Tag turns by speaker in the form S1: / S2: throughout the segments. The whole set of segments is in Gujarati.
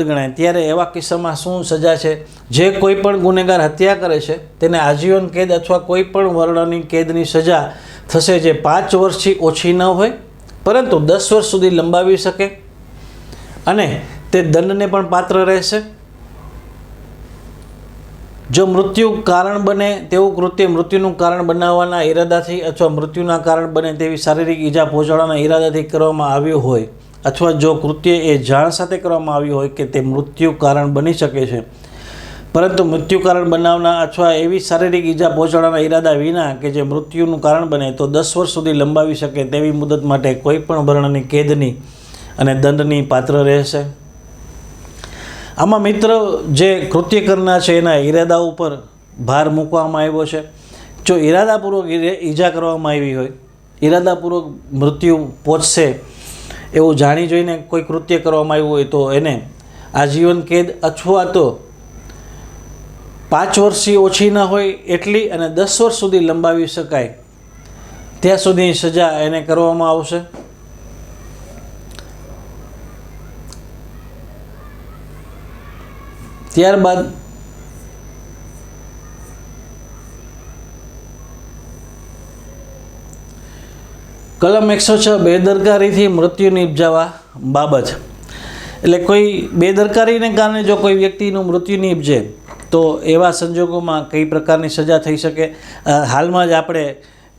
S1: ગણાય. ત્યારે એવા કિસ્સામાં શું સજા છે? જે કોઈ પણ ગુનેગાર હત્યા કરે છે, તેને આજીવન કેદ અથવા કોઈ પણ વર્ણની કેદની સજા થશે જે પાંચ વર્ષથી ઓછી ન હોય, પરંતુ દસ વર્ષ સુધી લંબાવી શકે અને તે દંડને પણ પાત્ર રહેશે. જો મૃત્યુ કારણ બને, તેવું કૃત્ય મૃત્યુનું કારણ બનાવવાના ઈરાદાથી અથવા મૃત્યુના કારણ બને તેવી શારીરિક ઈજા પહોંચાડવાના ઈરાદાથી કરવામાં આવ્યું હોય અથવા જો કૃત્ય એ જાણ સાથે કરવામાં આવ્યું હોય કે તે મૃત્યુ કારણ બની શકે છે. પરંતુ મૃત્યુ કારણ બનાવના અથવા એવી શારીરિક ઈજા પહોંચાડવાના ઈરાદા વિના કે જે મૃત્યુનું કારણ બને તો દસ વર્ષ સુધી લંબાવી શકે તેવી મુદત માટે કોઈ પણ વર્ણની કેદની અને દંડની પાત્ર રહેશે. આમાં મિત્ર, જે કૃત્ય કરનાર છે એના ઈરાદા ઉપર ભાર મૂકવામાં આવ્યો છે. જો ઈરાદાપૂર્વક ઈજા કરવામાં આવી હોય, ઈરાદાપૂર્વક મૃત્યુ પહોંચશે એવું જાણી જોઈને કોઈ કૃત્ય કરવામાં આવ્યું હોય તો એને આજીવન કેદ અથવા તો પાંચ વર્ષથી ઓછી ન હોય એટલી અને દસ વર્ષ સુધી લંબાવી શકાય. ત્યાં સુધીની સજા એને કરવામાં આવશે. ત્યારબાદ કલમ એકસો છ, બેદરકારીથી મૃત્યુ નિપજાવા બાબત. એટલે કોઈ બેદરકારીને કારણે જો કોઈ વ્યક્તિનું મૃત્યુ નિપજે, તો એવા સંજોગોમાં કઈ પ્રકારની સજા થઈ શકે? હાલમાં જ આપણે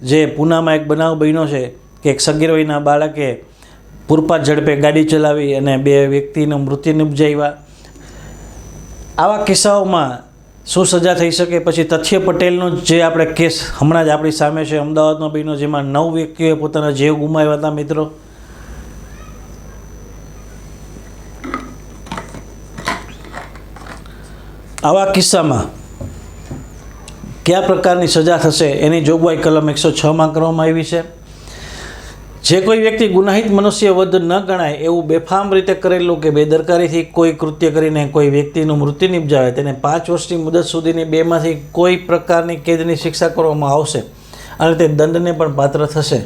S1: જે પૂનામાં એક બનાવ બન્યો છે, કે એક સગીર વયના બાળકે પૂરપાટ ઝડપે ગાડી ચલાવી અને બે વ્યક્તિનું મૃત્યુ નિપજાવ્યા. આવા કિસ્સાઓમાં શું સજા થઈ શકે? પછી તથ્ય પટેલનો જે આપણે કેસ હમણાં જ આપણી સામે છે અમદાવાદનો બન્યો, જેમાં નવ વ્યક્તિઓએ પોતાના જીવ ગુમાવ્યા હતા, મિત્રો. આવા કિસ્સામાં કયા પ્રકારની સજા થશે? એની જોગવાઈ કલમ એકસો છમાં કરવામાં આવી છે. જે કોઈ વ્યક્તિ ગુનાહિત મનુષ્ય વધ ન ગણાય એવું બેફામ રીતે કરેલું કે બેદરકારીથી કોઈ કૃત્ય કરીને કોઈ વ્યક્તિનું મૃત્યુ નિપજાવે, તેને પાંચ વર્ષની મુદત સુધીની બેમાંથી કોઈ પ્રકારની કેદની શિક્ષા કરવામાં આવશે અને તે દંડને પણ પાત્ર થશે.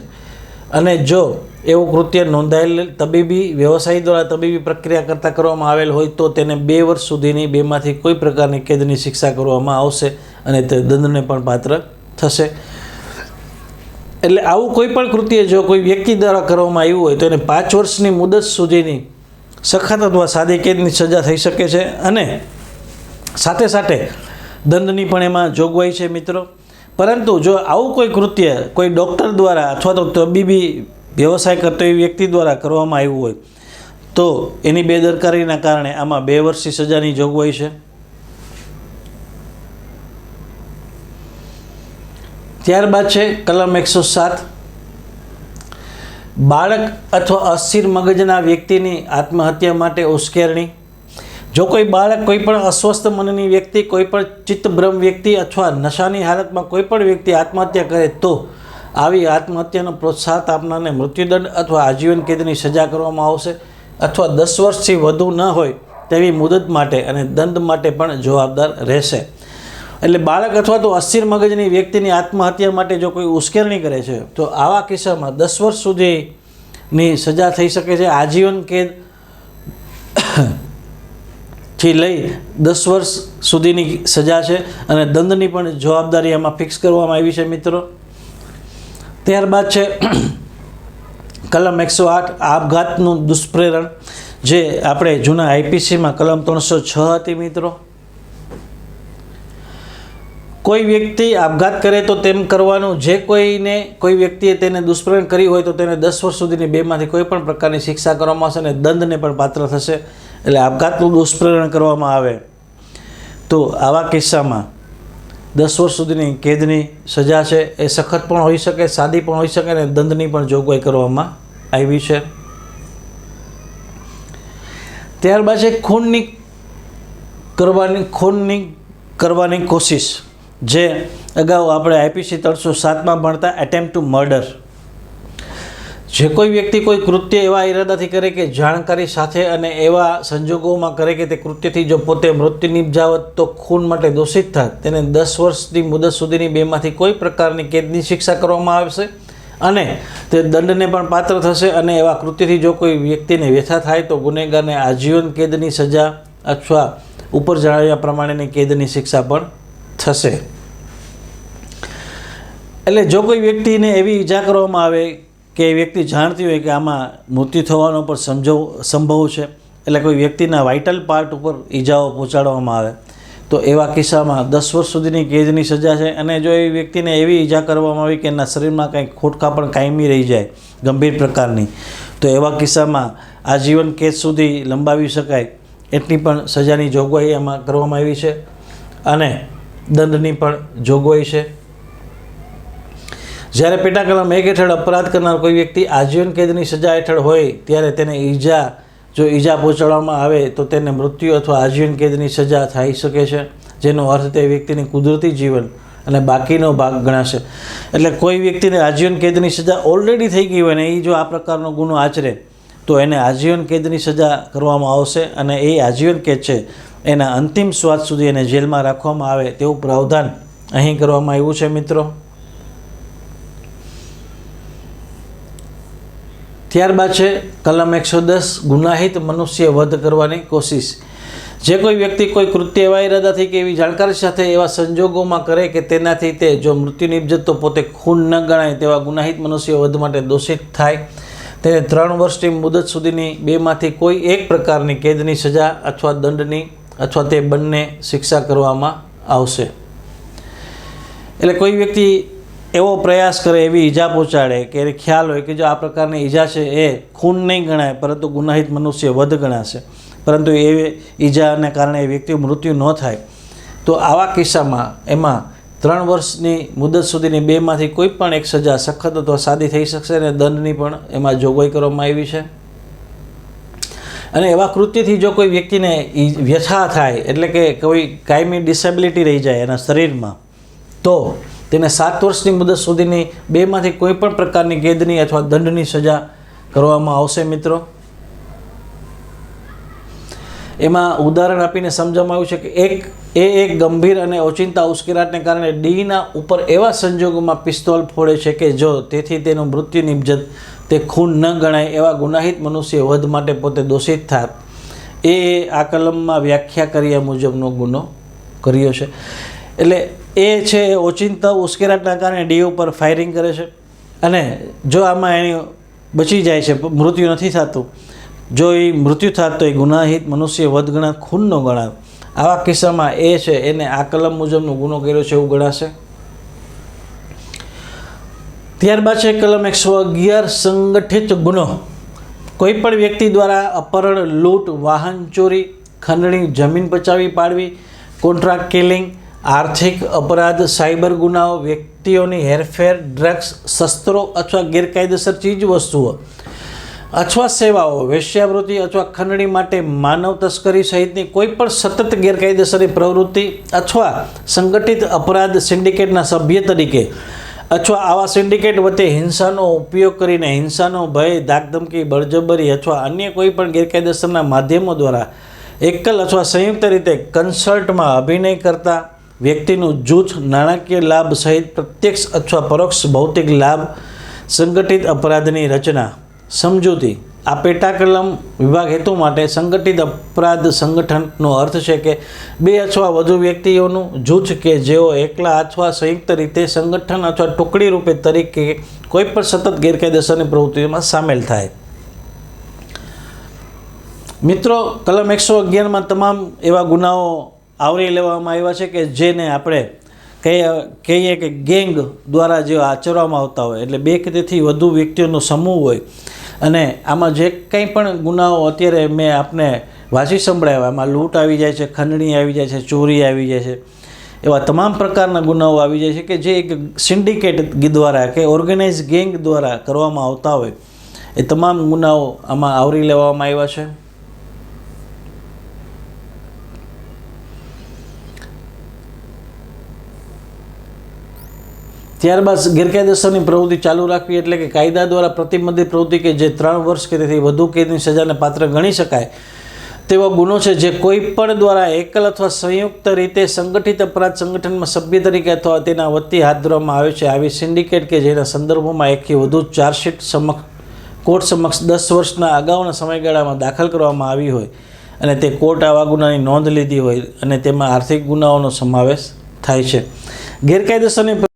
S1: અને જો એવું કૃત્ય નોંધાયેલ તબીબી, વ્યવસાયી દ્વારા તબીબી પ્રક્રિયા કરતાં કરવામાં આવેલ હોય તો તેને બે વર્ષ સુધીની બેમાંથી કોઈ પ્રકારની કેદની શિક્ષા કરવામાં આવશે અને તે દંડને પણ પાત્ર થશે. એટલે આવું કોઈ પણ કૃત્ય જો કોઈ વ્યક્તિ દ્વારા કરવામાં આવ્યું હોય તો એને પાંચ વર્ષની મુદત સુધીની સખત અથવા સાદી કેદની સજા થઈ શકે છે અને સાથે સાથે દંડની પણ એમાં જોગવાઈ છે મિત્રો. પરંતુ જો આવું કોઈ કૃત્ય કોઈ ડૉક્ટર દ્વારા અથવા તો તબીબી વ્યવસાય કરતો એવી વ્યક્તિ દ્વારા કરવામાં આવ્યું હોય તો એની બેદરકારીના કારણે આમાં બે વર્ષની સજાની જોગવાઈ છે. ત્યારબાદ છે કલમ એકસો સાત. બાળક અથવા અસ્થિર મગજના વ્યક્તિની આત્મહત્યા માટે ઉશ્કેરણી. જો કોઈ બાળક કોઈપણ અસ્વસ્થ મનની વ્યક્તિ કોઈપણ ચિત્તભ્રમ વ્યક્તિ અથવા નશાની હાલતમાં કોઈપણ વ્યક્તિ આત્મહત્યા કરે તો આવી આત્મહત્યાનો પ્રોત્સાહન આપનારને મૃત્યુદંડ અથવા આજીવન કેદની સજા કરવામાં આવશે અથવા દસ વર્ષથી વધુ ન હોય તેવી મુદત માટે અને દંડ માટે પણ જવાબદાર રહેશે. એટલે બાળક અથવા તો અસ્થિર મગજની વ્યક્તિની આત્મહત્યા માટે જો કોઈ ઉશ્કેરણી કરે છે, તો આવા કિસ્સામાં દસ વર્ષ સુધીની સજા થઈ શકે છે. આજીવન કેદથી લઈ દસ વર્ષ સુધીની સજા છે અને દંડની પણ જવાબદારી એમાં ફિક્સ કરવામાં આવી છે મિત્રો. ત્યારબાદ છે, કલમ એકસો આઠ, આપઘાતનું દુષ્પ્રેરણ, જે આપણે જૂના આઈપીસીમાં કલમ ત્રણસો છ હતી મિત્રો. કોઈ વ્યક્તિ આપઘાત કરે તો તેમ કરવાનું, જે કોઈને, કોઈ વ્યક્તિએ તેને દુષ્પ્રયોગ કરી હોય તો તેને દસ વર્ષ સુધીની બેમાંથી કોઈ પણ પ્રકારની શિક્ષા કરવામાં આવશે અને દંડને પણ પાત્ર થશે. એટલે આપઘાતનું દુષ્પ્રેરણ કરવામાં આવે. તો આવા કિસ્સામાં દસ વર્ષ સુધીની કેદની સજા છે, એ સખત પણ હોઈ શકે, સાદી પણ હોઈ શકે અને દંડની પણ જોગવાઈ કરવામાં આવી છે. ત્યારબાદ છે, ખૂનની કરવાની ખૂનની કરવાની કોશિશ. જે અગાઉ આપણે આઈપીસી ત્રણસો સાતમાં ભણતા એટેમ્પ ટુ મર્ડર જે કોઈ વ્યક્તિ કોઈ કૃત્ય એવા ઈરાદાથી કરે કે જાણકારી સાથે અને એવા સંજોગોમાં કરે કે તે કૃત્યથી જો પોતે મૃત્યુ નિપજાવત તો ખૂન માટે દોષિત થાય તેને દસ વર્ષની મુદત સુધીની બેમાંથી કોઈ પ્રકારની કેદની શિક્ષા કરવામાં આવશે? અને તે દંડને પણ પાત્ર થશે અને એવા કૃત્યથી જો કોઈ વ્યક્તિને વ્યથા થાય તો ગુનેગારને આજીવન કેદની સજા અથવા ઉપર જણાવ્યા પ્રમાણેની કેદની શિક્ષા પણ થશે. એટલે જો કોઈ વ્યક્તિને એવી ઈજા કરવામાં આવે કે એ વ્યક્તિ જાણતી હોય કે આમાં મૃત્યુ થવાનો પણ સમજવ સંભવ છે, એટલે કોઈ વ્યક્તિના વાઇટલ પાર્ટ ઉપર ઈજાઓ પહોંચાડવામાં આવે, તો એવા કિસ્સામાં દસ વર્ષ સુધીની કેદની સજા છે અને જો એ વ્યક્તિને એવી ઈજા કરવામાં આવી કે એના શરીરમાં કંઈક ખોટકા પણ કાયમી રહી જાય ગંભીર પ્રકારની, તો એવા કિસ્સામાં આજીવન કેદ સુધી લંબાવી શકાય, એટલી પણ સજાની જોગવાઈ એમાં કરવામાં આવી છે. અને દંડની પણ જોગવાઈ છે. જ્યારે પેટા કલમ એક હેઠળ અપરાધ કરનાર કોઈ વ્યક્તિ આજીવન કેદની સજા હેઠળ હોય, ત્યારે તેને ઈજા, જો ઈજા પહોંચાડવામાં આવે, તો તેને મૃત્યુ અથવા આજીવન કેદની સજા થઈ શકે છે. જેનો અર્થ તે વ્યક્તિની કુદરતી જીવન અને બાકીનો ભાગ ગણાશે. એટલે કોઈ વ્યક્તિને આજીવન કેદની સજા ઓલરેડી થઈ ગઈ હોય ને એ જો આ પ્રકારનો ગુનો આચરે તો એને આજીવન કેદની સજા કરવામાં આવશે અને એ આજીવન કેદ છે એના અંતિમ સ્વાદ સુધી એને જેલમાં રાખવામાં આવે તેવું પ્રાવધાન અહીં કરવામાં આવ્યું છે, મિત્રો. ત્યારબાદ છે, કલમ એકસો દસ, ગુનાહિત મનુષ્ય વધ કરવાની કોશિશ. જે કોઈ વ્યક્તિ કોઈ કૃત્ય એવા ઇરાદાથી કે એવી જાણકારી સાથે એવા સંજોગોમાં કરે કે તેનાથી તે જો મૃત્યુ નિપજત તો પોતે ખૂન ન ગણાય તેવા ગુનાહિત મનુષ્ય વધ માટે દોષિત થાય. તેને ત્રણ વર્ષની મુદત સુધીની બેમાંથી કોઈ એક પ્રકારની કેદની સજા અથવા દંડની અથવા તે બંને શિક્ષા કરવામાં આવશે. એટલે કોઈ વ્યક્તિ એવો પ્રયાસ કરે એવી ઈજા પહોંચાડે કે એને ખ્યાલ હોય કે જો આ પ્રકારની ઈજા છે એ ખૂન નહીં ગણાય, પરંતુ ગુનાહિત મનુષ્ય વધ ગણાશે. પરંતુ એ ઈજાને કારણે એ વ્યક્તિ મૃત્યુ ન થાય. તો આવા કિસ્સામાં એમાં ત્રણ વર્ષની મુદત સુધીની બેમાંથી કોઈ પણ એક સજા સખત અથવા સાદી થઈ શકશે અને દંડની પણ એમાં જોગવાઈ કરવામાં આવી છે. અને એવા કૃત્યથી જો કોઈ વ્યક્તિને વ્યથા થાય, એટલે કે કોઈ કાયમી ડિસેબિલિટી રહી જાય એના શરીરમાં, તો તેને સાત વર્ષની મુદત સુધીની બેમાંથી કોઈ પણ પ્રકારની કેદની અથવા દંડની સજા કરવામાં આવશે મિત્રો. એમાં ઉદાહરણ આપીને સમજવામાં આવ્યું છે કે એક, એ એક ગંભીર અને ઓચિંતા ઉશ્કેરાટને કારણે ડીના ઉપર એવા સંજોગોમાં પિસ્તોલ ફોડે છે કે જો તેથી તેનું મૃત્યુ નિપજત, તે ખૂન ન ગણાય એવા ગુનાહિત મનુષ્ય વધ માટે પોતે દોષિત થાત. એ આ કલમમાં વ્યાખ્યા કર્યા મુજબનો ગુનો કર્યો છે. એટલે એ છે ઓચિંતા ઉશ્કેરાટના કારણે ડી ઉપર ફાયરિંગ કરે છે. અને જો આમાં એની બચી જાય છે, મૃત્યુ નથી થતું જો એ મૃત્યુ થાત તો એ ગુનાહિત મનુષ્ય વધ ગણા ખૂનનો ગણાય આવા કિસ્સામાં એ છે, એને આ કલમ મુજબનો ગુનો કર્યો છે એવું ગણાશે? ત્યારબાદ છે કલમ એકસો અગિયાર, સંગઠિત ગુનો. કોઈ પણ વ્યક્તિ દ્વારા અપહરણ, લૂંટ, વાહન ચોરી, ખંડણી, જમીન પચાવી પાડવી, કોન્ટ્રાક્ટ કિલિંગ, આર્થિક અપરાધ, સાયબર ગુનાઓ, વ્યક્તિઓની હેરફેર, ડ્રગ્સ, શસ્ત્રો અથવા ગેરકાયદેસર ચીજ વસ્તુઓ અથવા સેવાઓ, વેશ્યાવૃત્તિ અથવા ખંડણી માટે માનવ તસ્કરી સહિતની કોઈ પણ સતત ગેરકાયદેસરની પ્રવૃત્તિ અથવા સંગઠિત અપરાધ સિન્ડિકેટના સભ્ય તરીકે અથવા આવા સિન્ડિકેટ વચ્ચે હિંસાનો ઉપયોગ કરીને હિંસાનો ભય ધાકધમકી બળજબરી અથવા અન્ય કોઈ પણ ગેરકાયદેસરના માધ્યમો દ્વારા એકલ અથવા સંયુક્ત રીતે કન્સલ્ટમાં અભિનય કરતા વ્યક્તિનું જૂથ, નાણાકીય લાભ સહિત પ્રત્યક્ષ અથવા પરોક્ષ ભૌતિક લાભ સંગઠિત અપરાધની રચના સમજૂતી. આ પેટા કલમ વિભાગ હેતુ માટે સંગઠિત અપરાધ સંગઠનનો અર્થ છે કે બે અથવા વધુ વ્યક્તિઓનું જૂથ કે જેઓ એકલા અથવા સંયુક્ત રીતે સંગઠન અથવા ટુકડી રૂપે તરીકે કોઈ પણ સતત ગેરકાયદેસરની પ્રવૃત્તિઓમાં સામેલ થાય. મિત્રો, કલમ એકસો અગિયારમાં તમામ એવા ગુનાઓ આવરી લેવામાં આવ્યા છે કે જેને આપણે કહીએ કે ગેંગ દ્વારા જે આચરવામાં આવતા હોય, એટલે બે કે તેથી વધુ વ્યક્તિઓનો સમૂહ હોય અને આમાં જે કંઈ પણ ગુનાઓ અત્યારે મેં આપને વાંચી સંભળાવ્યા એમાં લૂંટ આવી જાય છે, ખંડણી આવી જાય છે, ચોરી આવી જાય છે, એવા તમામ પ્રકારના ગુનાઓ આવી જાય છે કે જે એક સિન્ડિકેટ દ્વારા કે ઓર્ગેનાઇઝ ગેંગ દ્વારા કરવામાં આવતા હોય, એ તમામ ગુનાઓ આમાં આવરી લેવામાં આવ્યા છે. ત્યારબાદ ગેરકાયદેસરની પ્રવૃત્તિ ચાલુ રાખવી એટલે કે કાયદા દ્વારા પ્રતિબંધિત પ્રવૃત્તિ કે જે ત્રણ વર્ષ કે તેથી વધુ કેદની સજાને પાત્ર ગણી શકાય, તેવો ગુનો છે જે કોઈ પણ દ્વારા એકલ અથવા સંયુક્ત રીતે સંગઠિત અપરાધ સંગઠનમાં સભ્ય તરીકે અથવા તેના વતી હાથ ધરવામાં આવે છે. આવી સિન્ડિકેટ કે જેના સંદર્ભમાં એકથી વધુ ચાર્જશીટ સમક્ષ, કોર્ટ સમક્ષ દસ વર્ષના અગાઉના સમયગાળામાં દાખલ કરવામાં આવી હોય અને તે કોર્ટ આવા ગુનાની નોંધ લીધી હોય અને તેમાં આર્થિક ગુનાઓનો સમાવેશ થાય છે. ગેરકાયદેસરની